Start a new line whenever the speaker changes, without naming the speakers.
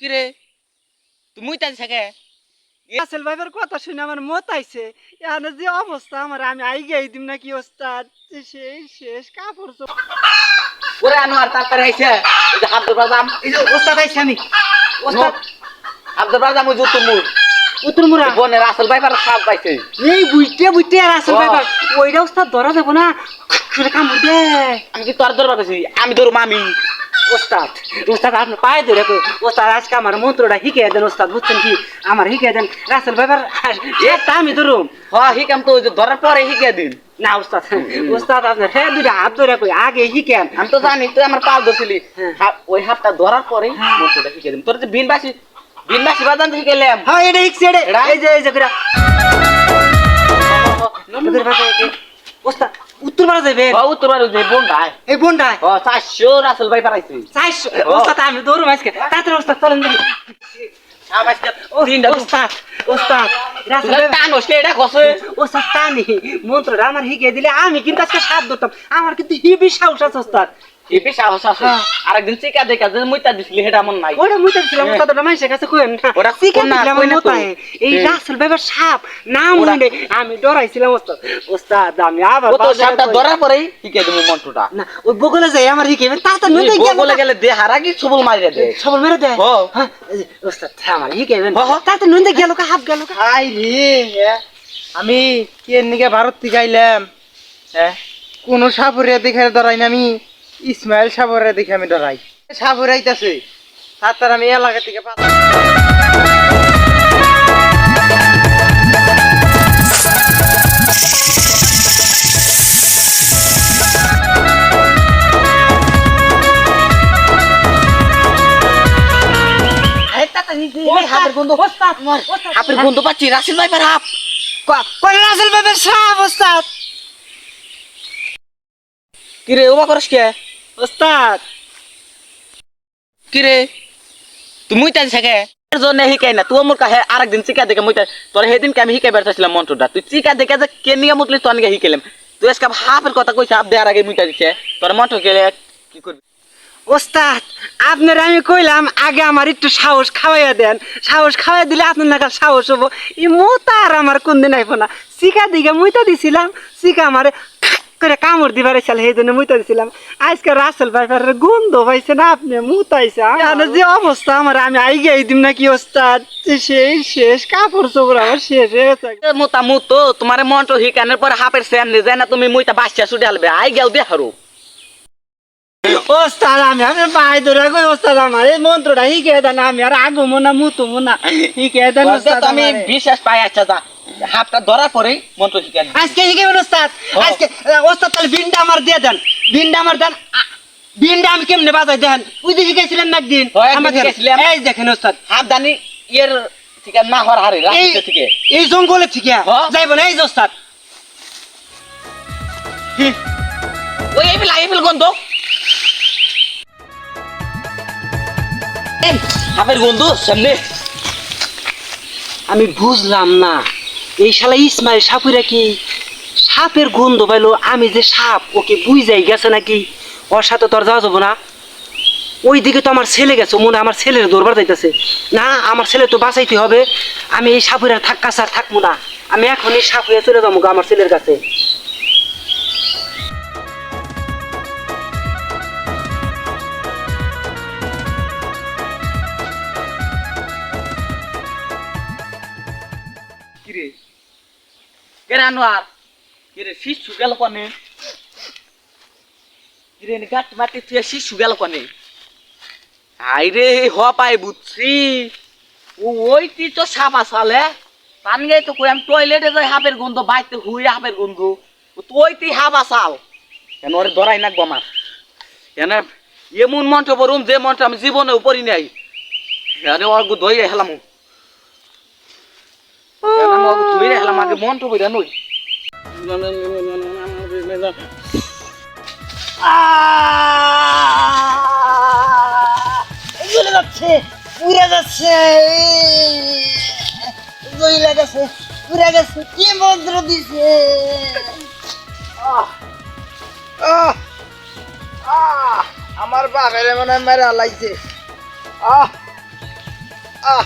কিরে? তুমি তাই থাকে
আসল ভাইবার কথা শুনে আমার মত আইছে এখানে যে অবস্থা আমার আমি আই গেই দিম নাকি ওস্তাদ? সেই শেষ কাপড় চোপড়।
ওরে আনোয়ার তাড়াতাড়ি আইছে আব্দুল রাজাম
এই যে ওস্তাদ আইছে আমি। ওস্তাদ
আব্দুল রাজাম ওই জুতো মুর।
উত্তর মুরা?
বোনের আসল ভাইবার সাপ পাইছে।
এই বুঝতে বুঝতে আর আসল। ভাইবার। ওইটা ওস্তাদ ধরা যাব না। করে কামড় দে।
আমি কি তোর দরবার পাইছি? আমি ধরু মামি।
ওস্তাদ ওস্তাদ আপনি পায়ে ধরে ওস্তাদ আজকে আমার মন্ত্রটা শিখিয়ে দেন ওস্তাদ বুঝছেন কি আমার শিখিয়ে দেন রাসেল ভাইবার একটা আমি ধরুম
হ হিকাম তো ধরার পরে শিখে দিন
না ওস্তাদ ওস্তাদ আপনার ফের দুটা হাত ধরে কই আগে শিখেন
আমি তো জানি তুই আমার পাল ধরছিলি
হ্যাঁ।
ওই হাতটা ধরার পরে মন্ত্রটা শিখে দিন তোর যে বিন বাসি বিন বাসি বাজান শিখেলাম
হ্যাঁ এটা শিখছে এটা? এই যে এই যে করে ওস্তাদ উত্তর পাড়া যাবে
উত্তর ভারতে যে বোনটায়
এই বোনটায়
ও চারশো রাসেল ভাই পারাইছি
চাইছো
ও।
ওস্তাদ আমি দৌড় আজকে। তাড়াতাড়ি ওস্তাদ চলেন দেখি। আমার শিখিয়ে দিলে আমি কিন্তু আজকে সাপ ধরতাম। আমার কিন্তু হিবি সাহস আছে ওস্তাদ।
হিপি সাহস আছে।
হ্যাঁ।
আরেকদিন চিকা দেখা যে মুইতা দিছিলি সেটা মন নাই।
ওটা মুইতে ছিলাম
হ্যাঁ।
কাছে কইেন না দিলাম এই রাসেল ভাইবার সাপ। নাম
ওরা-
আমি ডরাইছিলাম ওস্তাদ। ওস্তাদ আমি আবার
ও তো সাপটা
কই-
পরেই শিখে দেবো মন্ত্রটা।
না ওই বগলে যাই আমার হিকে তাড়াতাড়ি
তুই
নদী
বলে গেলে দে হারাকি সবল দে
সবল মেরে দেয়?
ও।
হ্যাঁ, এই যে, ওস্তাদ আমার হিকে
হ, হ।
তাড়াতাড়ি নদী গেল কা হাফ গেল। কা
হাই রে হ্যাঁ। আমি কি এর নিকে ভারত থেকে আইলাম? হ্যাঁ। কোন সাপুরিয়া দেখে ডরাই না আমি ইসমাইল সাপুরিয়া দেখে আমি ডরাই। সাপুরাইতেছে তার আমি এলাকা থেকে
নি হাতের গন্ধ হাতের গন্ধ পাচ্ছি রাসেল ভাই হাপ
কোন রাসেল ভাইবার সাপ
কিরে ওবা করস কে?
ওস্তাদ।
কিরে? তুই থাকে এর জন্য শিকাই না তুই মোর কাছে আরেকদিন চিকা দেখে তোর সেদিনকে আমি শিকাই বেড়াইছিলাম মন্ত্রটা। তুই চিকা দেখে যে কে নিয়ে মুতলি তোর নিয়ে শিখাইলাম তুই আজকে হাফের কথা কইছ হাফ দেওয়ার আগে মুইতা দিচ্ছে তোর মন্ত্র গেলে কি করবি?
ওস্তাদ আপনার আমি কইলাম আগে আমার একটু সাহস খাওয়াইয়া দেন। সাহস খাওয়াই দিলে আপনার নাকাল সাহস হব। এই মোতা আর আমার কোন দিন আইব না। চিকা দিকে মুইতা দিছিলাম চিকা আমারে করে কামড় দিবার চাল সেই জন্য মুইতা দিছিলাম। আজকে রাসেল ভাইফার গন্ধ পাইছে না আপনি মুতাইছে। আমার যে অবস্থা আমার আমি আই গেই দিম নাকি ওস্তাদ সেই শেষ কাপড় চোপড় আমার শেষ হয়ে গেছে।
মোতা মুত তোমার মন্ত্র শিকানোর পর হাফের স্যাম নিয়ে যায় না তুমি মুইতা বাসিয়া ছুটে হালবে আই গেল দিয়ে হারো।
ওস্তাদ আমি আমি পাই ধরে কই ওস্তাদ আমার এই মন্ত্রটা শিখে দেন আমি আর আগুমো না মুতুমো না শিখে দেন ওস্তাদ
আমি। বিশ্বাস পাই আচ্ছা যা। হাফটা ধরার পরেই মন্ত্র শিখানি
আজকে শিখেবেন ওস্তাদ। আজকে ওস্তাদ তাহলে বিনটা আমার দিয়ে দেন। বিনটা আমার দেন। বিনটা আমি কেমনে বাজাই দেন? ওই যে শিখেছিলেন না একদিন আমাকে। এই দেখেন ওস্তাদ।
হাফ দানি ইয়ের ঠিক না হওয়ার হারে রাখছে থেকে।
এই জঙ্গলে ঠিক
ও।
যাইব না এই যে ওস্তাদ।
ওই এই ফেল এই ফেল গন্ধ হাফের গন্ধ সামনে।
আমি বুঝলাম না। এই শালা ইসমাইল সাপুরা কি সাপের গন্ধ পাইলো? আমি যে সাপ, ওকে বুঝাই গেছে নাকি? ওর সাথে তোর যাওয়া যাব না। ওই দিকে তো আমার ছেলে গেছে, মনে আমার ছেলের দরবার যাইতেছে। না, আমার ছেলে তো বাঁচাইতে হবে। আমি এই সাপুরের থাক আর থাকব না। আমি এখন এই সাপুরে চলে যাব আমার ছেলের কাছে।
কিরে? কেরে আনোয়ার কিরে, শিশু গেল কনে? কিরে গাট মাটি তুই শিশু গেল কনে? আইরে, হ পাই বুঝছি। ও ওইটি তো সাপ আসালে পান আমি টয়লেটে যাই হাফের গন্ধ, বাইতে হুই হাফের গন্ধ। ও তো ওইটি হাফ আসাল কেন ওরে ধরাই নাকবো আমার? কেন এমন মন্ত্র পড়ুম যে মন্ত্র আমি জীবনে উপরি নাই? আরে ওর ধরে হেলাম। আগে মন্ত্র বইরা নই।
চলে যাচ্ছে উড়ে যাচ্ছে জইলা গেছে গেছে, কি মন্ত্র দিছে!
আমার বাপের মনে হয় মেরে হালাইছে আহ! আহ!